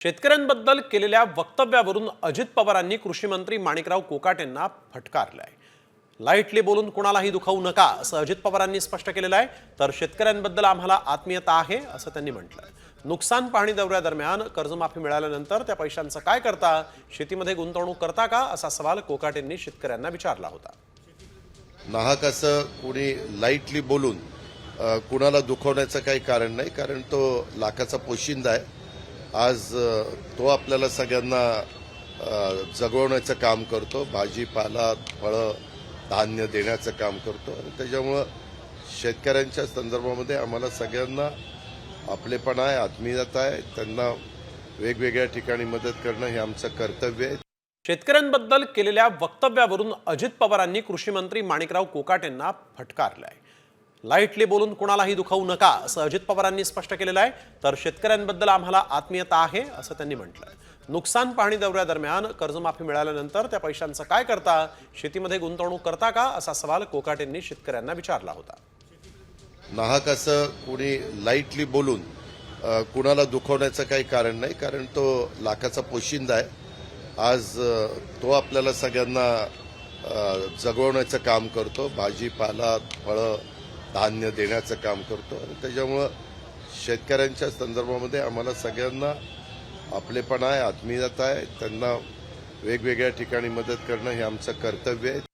शेतकऱ्यांबद्दल केलेल्या वक्तव्यावरून अजित पवारांनी कृषीमंत्री माणिकराव माणिकराव कोकाटेंना फटकारलंय. लाईटली बोलून कुणालाही दुखावू नका असं अजित पवारांनी स्पष्ट केलेलं आहे. तर शेतकऱ्यांबद्दल आम्हाला आत्मीयता आहे असं त्यांनी म्हटलं नुकसान पाहणी दौऱ्यादरम्यान कर्जमाफी मिळाल्यानंतर त्या पैशांचं काय करता शेतीमध्ये गुंतवणूक करता का असा सवाल कोकाटेंनी शेतकऱ्यांना विचारला होता. नाहक असं कुणी लाईटली बोलून कुणाला दुखवण्याचं काही कारण नाही कारण तो लाखाचा पोशिंदा आहे. आज तो आपल्याला सगळ्यांना जगवण्याचं काम करतो. भाजीपाला फळं धान्य देण्याचं काम करतो. आणि त्याच्यामुळं शेतकऱ्यांच्या संदर्भामध्ये आम्हाला सगळ्यांना आपलेपणा आहे आत्मीयता आहे. त्यांना वेगवेगळ्या ठिकाणी मदत करणं हे आमचं कर्तव्य आहे. शेतकऱ्यांबद्दल केलेल्या वक्तव्यावरून अजित पवारांनी कृषी मंत्री माणिकराव कोकाटेंना आहे लाईटली बोलून कुणालाही दुखावू नका असं अजित पवारांनी स्पष्ट केलेलं आहे. तर शेतकऱ्यांबद्दल आम्हाला आत्मीयता आहे असं त्यांनी म्हटलं नुकसान पाहणी दौऱ्यादरम्यान कर्जमाफी मिळाल्यानंतर त्या पैशांचं काय करता शेतीमध्ये गुंतवणूक करता का असा सवाल कोकाटेंनी शेतकऱ्यांना विचारला होता. नाहक असं कुणी लाईटली बोलून कुणाला दुखवण्याचं काही कारण नाही कारण तो लाखाचा पोशिंदा आहे. आज तो आपल्याला सगळ्यांना जगवण्याचं काम करतो. भाजीपाला फळं धान्य देण्याचं काम करतो. आणि त्याच्यामुळं शेतकऱ्यांच्या संदर्भामध्ये आम्हाला सगळ्यांना आपलेपणा आहे आत्मीयता आहे. त्यांना वेगवेगळ्या ठिकाणी मदत करणं हे आमचं कर्तव्य आहे.